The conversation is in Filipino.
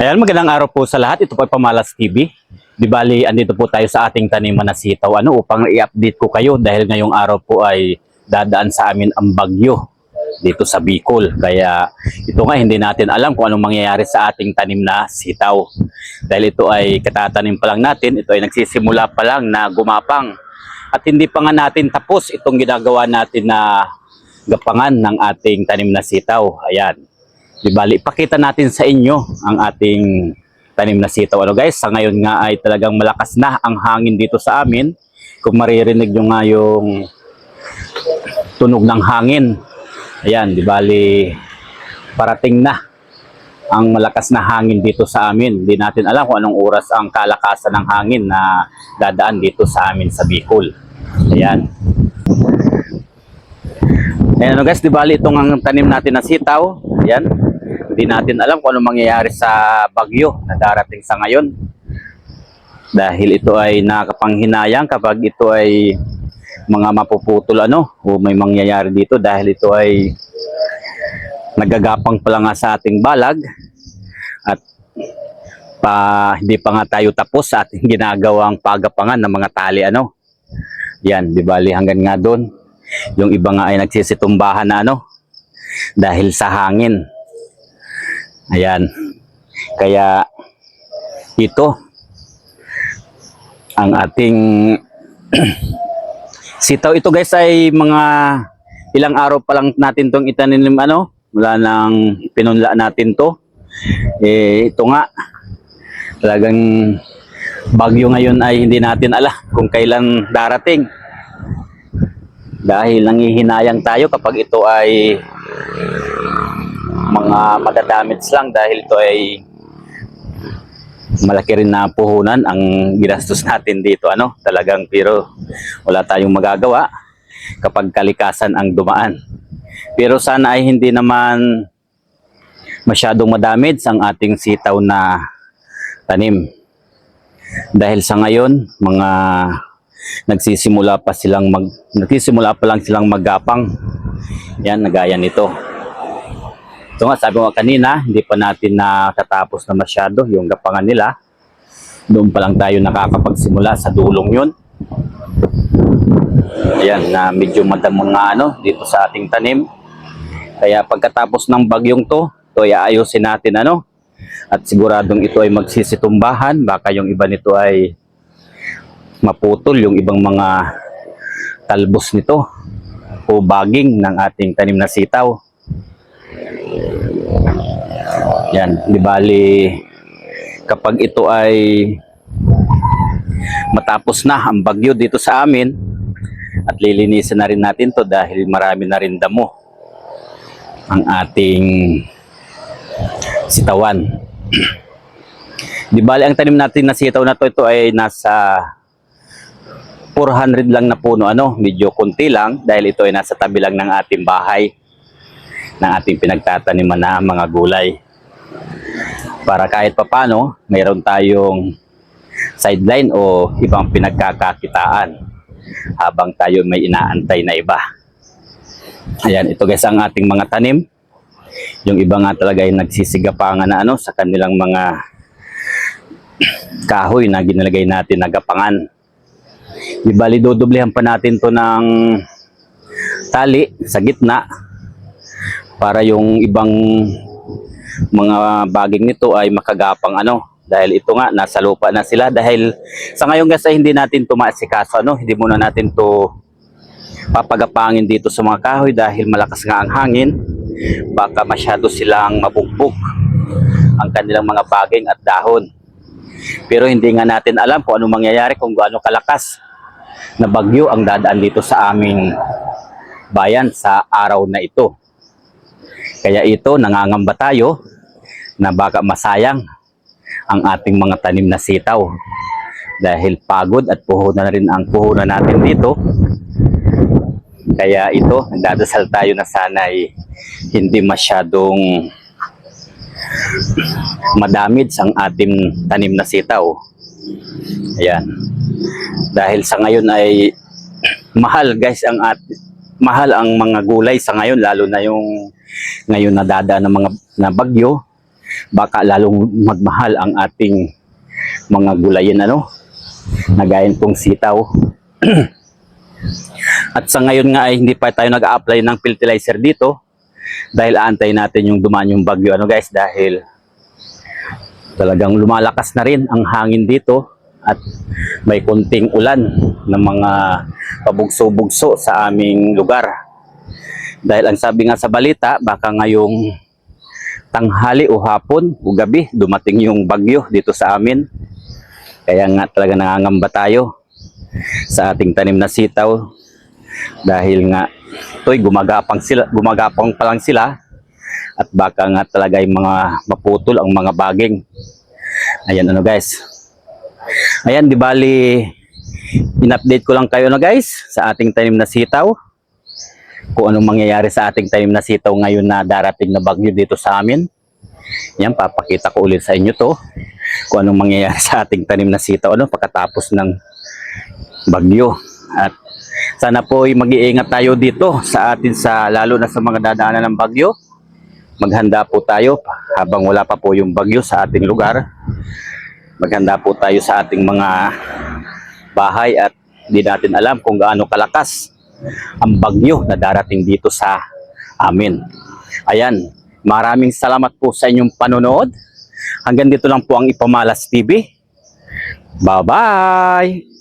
Ayan, magandang araw po sa lahat. Ito po ay Pamalas TV. Di bali, andito po tayo sa ating taniman na sitaw ano, upang i-update ko kayo dahil ngayong araw po ay dadaan sa amin ang bagyo dito sa Bicol. Kaya ito nga, hindi natin alam kung anong mangyayari sa ating tanim na sitaw. Dahil ito ay katatanim pa lang natin, ito ay nagsisimula pa lang na gumapang. At hindi pa nga natin tapos itong ginagawa natin na gapangan ng ating tanim na sitaw. Ayan. Di bali, ipakita natin sa inyo ang ating tanim na sitaw. Ano guys, sa ngayon nga ay talagang malakas na ang hangin dito sa amin. Kung maririnig nyo nga yung tunog ng hangin. Ayan, di bali, parating na ang malakas na hangin dito sa amin. Hindi natin alam kung anong oras ang kalakasan ng hangin na dadaan dito sa amin sa Bicol. Ayan. Ayan ano guys, di bali itong ang tanim natin na sitaw. Ayan. Hindi natin alam kung anong mangyayari sa bagyo na darating sa ngayon. Dahil ito ay nakapanghinayang kapag ito ay mga mapuputol ano o may mangyayari dito dahil ito ay nagagapang pa lang nga sa ating balag at pa hindi pa nga tayo tapos sa ating ginagawang pagapangan ng mga tali ano. Yan, di bali hanggang nga doon. Yung iba nga ay nagsisitumbahan na ano dahil sa hangin. Ayan. Kaya ito ang ating sitaw. Ito guys ay mga ilang araw pa lang natin tong itanim ano mula nang pinunla natin to. Eh, ito nga talagang bagyo ngayon ay hindi natin alam kung kailan darating. Dahil nangihinayang tayo kapag ito ay mga madadamage lang dahil ito ay malaki rin na puhunan ang ginastos natin dito ano? Talagang pero wala tayong magagawa kapag kalikasan ang dumaan. Pero sana ay hindi naman masyadong madamage ang ating sitaw na tanim. Dahil sa ngayon mga nagsisimula pa silang mag nagsisimula pa lang silang maggapang yan nagaya nito ito nga, sabi nga kanina, hindi pa natin nakatapos na masyado yung gapangan nila. Doon pa lang tayo nakakapagsimula sa dulong yun. Ayan, na medyo madamon nga ano, dito sa ating tanim. Kaya pagkatapos ng bagyong to, ito ay aayusin natin ano. At siguradong ito ay magsisitumbahan. Baka yung iba nito ay maputol, yung ibang mga talbos nito o baging ng ating tanim na sitaw. Yan, di bali kapag ito ay matapos na ang bagyo dito sa amin at lilinisin na rin natin to dahil marami na rin damo ang ating sitawan. di bali ang tanim natin na sitaw na to ito ay nasa 400 lang na puno ano, medyo konti lang dahil ito ay nasa tabi lang ng ating bahay ng ating pinagtataniman na mga gulay. Para kahit papano, mayroon tayong sideline o ibang pinagkakakitaan habang tayo may inaantay na iba. Ayan, ito guys ang ating mga tanim. Yung iba nga talaga ay nagsisigapangan na ano sa kanilang mga kahoy na ginalagay natin na gapangan. Di bali dodoblehan pa natin to ng tali sa gitna para yung ibang mga baging nito ay makagapang ano dahil ito nga nasa lupa na sila. Dahil sa ngayon ay hindi natin tumaasikaso ano hindi muna natin to papagapangin dito sa mga kahoy dahil malakas nga ang hangin. Baka masyado silang mabugbog ang kanilang mga baging at dahon. Pero hindi nga natin alam kung ano mangyayari kung gaano kalakas na bagyo ang dadaan dito sa aming bayan sa araw na ito. Kaya ito, nangangamba tayo na baka masayang ang ating mga tanim na sitaw. Dahil pagod at puhunan na rin ang puhunan natin dito. Kaya ito, nagdadasal tayo na sana ay hindi masyadong madamage ang ating tanim na sitaw. Ayan. Dahil sa ngayon ay mahal guys ang at mahal ang mga gulay sa ngayon lalo na yung ngayon nadadaan ng mga na bagyo baka lalong magmahal ang ating mga gulayin ano? Nagayon pong sitaw. At sa ngayon nga ay hindi pa tayo nag-apply ng fertilizer dito dahil aantay natin yung dumaan yung bagyo ano guys? Dahil talagang lumalakas na rin ang hangin dito at may kunting ulan ng mga pabugso-bugso sa aming lugar. Dahil ang sabi nga sa balita, baka ngayong tanghali o hapon o gabi dumating yung bagyo dito sa amin. Kaya nga talaga nangangamba tayo sa ating tanim na sitaw dahil nga toy gumagapang sila gumagapang pa lang sila at baka nga talaga yung mga maputol ang mga baging. Ayan ano guys. Ayan, di bali, in-update ko lang kayo na guys sa ating tanim na sitaw. Kung anong mangyayari sa ating tanim na sitaw ngayon na darating na bagyo dito sa amin. Yan, papakita ko ulit sa inyo to. Kung anong mangyayari sa ating tanim na sitaw ano, pagkatapos ng bagyo. At sana po ay mag-iingat tayo dito sa atin sa lalo na sa mga dadaanan ng bagyo. Maghanda po tayo habang wala pa po yung bagyo sa ating lugar maghanda po tayo sa ating mga bahay at hindi natin alam kung gaano kalakas ang bagyo na darating dito sa amin. Ayan, maraming salamat po sa inyong panonood. Hanggang dito lang po ang Ipamalas TV. Bye-bye!